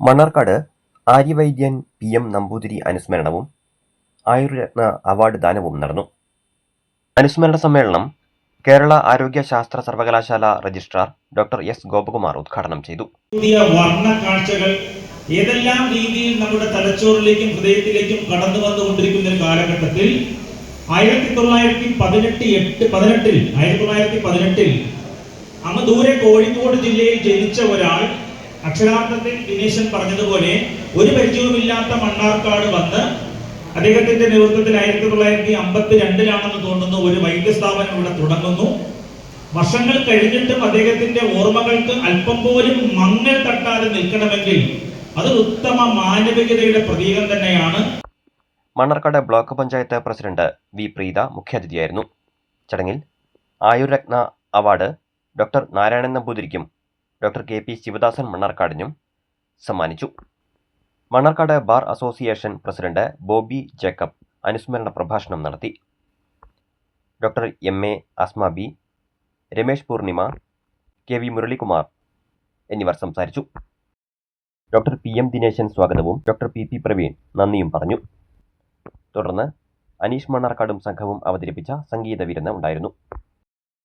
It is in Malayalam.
മണ്ണാർക്കാട് ആര്യവൈദ്യൻ പി എം നമ്പൂതിരി അനുസ്മരണവും ആയുർരത്ന അവാർഡ് ദാനവും നടന്നു. അനുസ്മരണ സമ്മേളനം കേരള ആരോഗ്യ ശാസ്ത്ര സർവകലാശാല രജിസ്ട്രാർ ഡോക്ടർ എസ് ഗോപകുമാർ ഉദ്ഘാടനം ചെയ്തു. പുതിയ വർണ കാഴ്ചകൾ ഏതെല്ലാം രീതിയിൽ നമ്മുടെ തലച്ചോറിലേക്കും ഹൃദയത്തിലേക്കും കടന്നു വന്നുകൊണ്ടിരിക്കുന്ന കാലഘട്ടത്തിൽ ആയിരത്തി തൊള്ളായിരത്തി പതിനെട്ട് എട്ട് പതിനെട്ടിൽ ആയിരത്തി തൊള്ളായിരത്തി പതിനെട്ടിൽ അങ്ങ് ദൂരെ കോഴിക്കോട് ജില്ലയിൽ ജനിച്ച ഒരാൾ അക്ഷരാർത്ഥത്തിൽ ദിനേശൻ പറഞ്ഞതുപോലെ ഒരു പരിചയവുമില്ലാത്ത മണ്ണാർക്കാട് വന്ന് അദ്ദേഹത്തിന്റെ നേതൃത്വത്തിൽ ആയിരത്തി തൊള്ളായിരത്തി അമ്പത്തി രണ്ടിലാണെന്ന് തോന്നുന്നു ഒരു വൈദ്യസ്ഥാപനം ഇവിടെ തുടങ്ങുന്നു. വർഷങ്ങൾ കഴിഞ്ഞിട്ടും അദ്ദേഹത്തിന്റെ ഓർമ്മകൾക്ക് അല്പം പോലും മങ്ങൽ തട്ടാതെ നിൽക്കണമെങ്കിൽ അത് ഉത്തമ മാനവികതയുടെ പ്രതീകം തന്നെയാണ്. Mannarkkad block panchayat president V Preetha മുഖ്യാതിഥിയായിരുന്നു. ചടങ്ങിൽ ആയുർരത്ന അവാർഡ് ഡോക്ടർ നാരായണൻ നമ്പൂതിരിക്കും ഡോക്ടർ കെ പി ശിവദാസൻ മണ്ണാർക്കാടിനും സമ്മാനിച്ചു. Mannarkkad bar association president Bobby Jacob അനുസ്മരണ പ്രഭാഷണം നടത്തി. Doctor M A Asma B Ramesh Poornima K V Muralikumar എന്നിവർ സംസാരിച്ചു. ഡോക്ടർ പി എം ദിനേശൻ സ്വാഗതവും ഡോക്ടർ പി പി പ്രവീൺ നന്ദിയും പറഞ്ഞു. തുടർന്ന് അനീഷ് മണ്ണാർക്കാടും സംഘവും അവതരിപ്പിച്ച സംഗീത വിരുന്ന് ഉണ്ടായിരുന്നു.